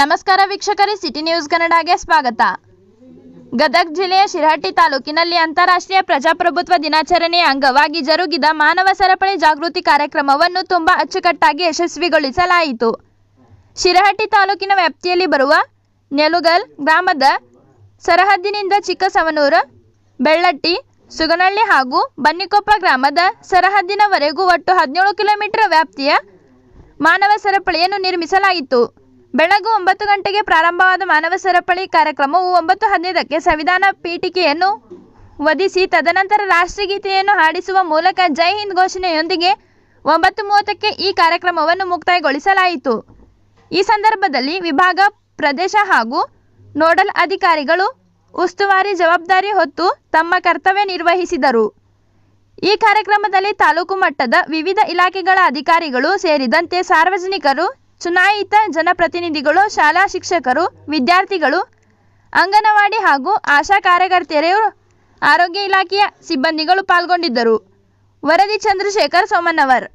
ನಮಸ್ಕಾರ ವೀಕ್ಷಕರೇ, city news ಕನ್ನಡಗೆ ಸ್ವಾಗತ. ಗದಗ ಜಿಲ್ಲೆಯ ಶಿರಹಟ್ಟಿ ತಾಲೂಕಿನಲ್ಲಿ ಅಂತಾರಾಷ್ಟ್ರೀಯ ಪ್ರಜಾಪ್ರಭುತ್ವ ದಿನಾಚರಣೆಯ ಅಂಗವಾಗಿ ಜರುಗಿದ ಮಾನವ ಸರಪಳಿ ಜಾಗೃತಿ ಕಾರ್ಯಕ್ರಮವನ್ನು ತುಂಬಾ ಅಚ್ಚುಕಟ್ಟಾಗಿ ಯಶಸ್ವಿಗೊಳಿಸಲಾಯಿತು. ಶಿರಹಟ್ಟಿ ತಾಲೂಕಿನ ವ್ಯಾಪ್ತಿಯಲ್ಲಿ ಬರುವ ನೆಲುಗಲ್ ಗ್ರಾಮದ ಸರಹದ್ದಿನಿಂದ ಚಿಕ್ಕಸವನೂರು, ಬೆಳ್ಳಟ್ಟಿ, ಸುಗನಹಳ್ಳಿ ಹಾಗೂ ಬನ್ನಿಕೊಪ್ಪ ಗ್ರಾಮದ ಸರಹದ್ದಿನವರೆಗೂ ಒಟ್ಟು ಹದಿನೇಳು ಕಿಲೋಮೀಟರ್ ವ್ಯಾಪ್ತಿಯ ಮಾನವ ಸರಪಳಿಯನ್ನು ನಿರ್ಮಿಸಲಾಯಿತು. ಬೆಳಗ್ಗೆ ಒಂಬತ್ತು ಗಂಟೆಗೆ ಪ್ರಾರಂಭವಾದ ಮಾನವ ಸರಪಳಿ ಕಾರ್ಯಕ್ರಮವು ಒಂಬತ್ತು ಹದಿನೈದಕ್ಕೆ ಸಂವಿಧಾನ ಪೀಠಿಕೆಯನ್ನು ವಧಿಸಿ, ತದನಂತರ ರಾಷ್ಟ್ರಗೀತೆಯನ್ನು ಹಾಡಿಸುವ ಮೂಲಕ ಜೈ ಹಿಂದ್ ಘೋಷಣೆಯೊಂದಿಗೆ ಒಂಬತ್ತು ಮೂವತ್ತಕ್ಕೆ ಈ ಕಾರ್ಯಕ್ರಮವನ್ನು ಮುಕ್ತಾಯಗೊಳಿಸಲಾಯಿತು. ಈ ಸಂದರ್ಭದಲ್ಲಿ ವಿಭಾಗ, ಪ್ರದೇಶ ಹಾಗೂ ನೋಡಲ್ ಅಧಿಕಾರಿಗಳು ಉಸ್ತುವಾರಿ ಜವಾಬ್ದಾರಿ ಹೊತ್ತು ತಮ್ಮ ಕರ್ತವ್ಯ ನಿರ್ವಹಿಸಿದರು. ಈ ಕಾರ್ಯಕ್ರಮದಲ್ಲಿ ತಾಲೂಕು ಮಟ್ಟದ ವಿವಿಧ ಇಲಾಖೆಗಳ ಅಧಿಕಾರಿಗಳು ಸೇರಿದಂತೆ ಸಾರ್ವಜನಿಕರು ಚುನಾಯಿತ ಜನಪ್ರತಿನಿಧಿಗಳು, ಶಾಲಾ ಶಿಕ್ಷಕರು, ವಿದ್ಯಾರ್ಥಿಗಳು, ಅಂಗನವಾಡಿ ಹಾಗೂ ಆಶಾ ಕಾರ್ಯಕರ್ತೆಯರು, ಆರೋಗ್ಯ ಇಲಾಖೆಯ ಸಿಬ್ಬಂದಿಗಳು ಪಾಲ್ಗೊಂಡಿದ್ದರು. ವರದಿ ಚಂದ್ರಶೇಖರ್ ಸೋಮಣ್ಣವರ್.